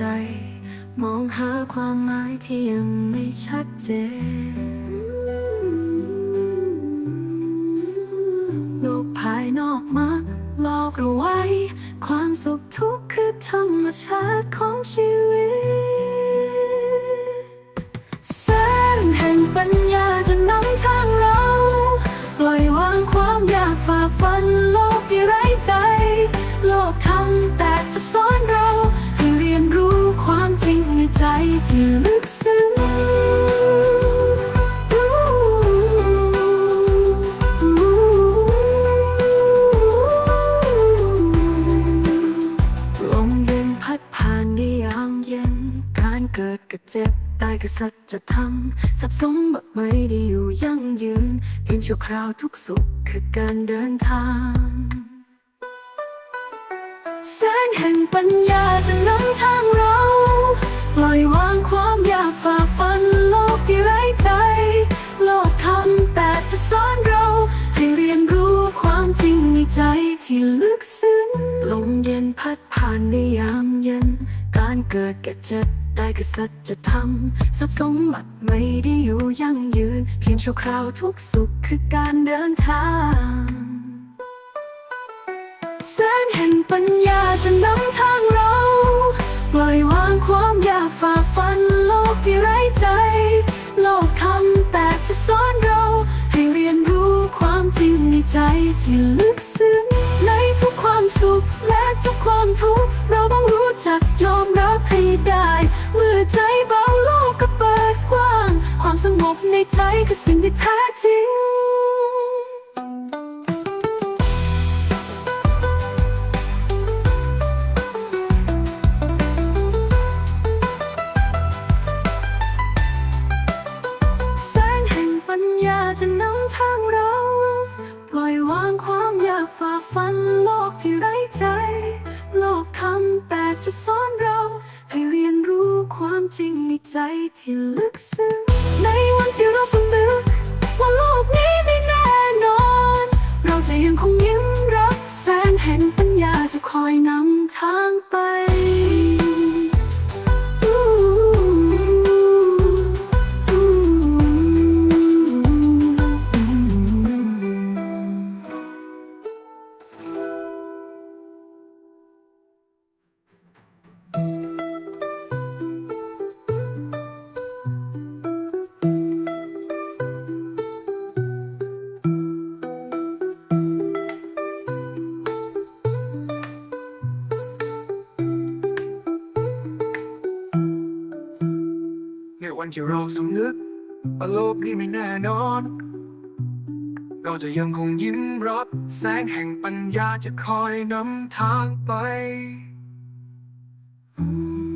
จ มองหาความหมายที่ยังไม่ชัดเจน โลกภายนอกมาลอกเราไว้ ความสุขทุกข์คือธรรมชาติของชีวิต ที่ลึกซึ้งลมเย็นพัดผ่านในยามเย็น การเกิดกับเจ็บตายกับสัจธรรมสับสมแบบไม่ได้อยู่ยั่งยืนเพียงชั่วคราวทุกสุขคือการเดินทางแสงแห่งปัญญาจะนำทางเรา อยวางความอยากฝ่าฟันโลกที่ไร้ใจ โลกทำแต่จะสอนเรา ให้เรียนรู้ความจริงในใจที่ลึกซึ้งลมเย็นพัดผ่านในยามเย็น การเกิดแก่เจ็บได้คือสัจธรรมทรัพย์สมบัติไม่ได้อยู่ยั่งยืน เพียงชั่วคราวทุกสุขคือการเดินทางแสงแห่งปัญญาจะนำทาง ฝ่าฟันโลกที่ไร้ใจ โลกคำแต่จะสอนเรา ให้เรียนรู้ความจริงในใจที่ลึกซึ้งในทุกความสุขและทุกความทุกข์เราต้องรู้จักยอมรับให้ได้ เมื่อใจเบาโลกก็เปิดกว้าง ความสงบในใจคือสิ่งที่แท้จริง ฝ่าฟันโลกที่ไร้ใจ โลกทำแต่จะสอนเรา ให้เรียนรู้ความจริงในใจที่ลึกซึ้งในวันที่เราสม วันที่เราสำนึกว่าโลกนี้ไม่แน่นอน เราจะยังคงยิ้มรับแสงแห่งปัญญาจะคอยนำทางไป Ooh.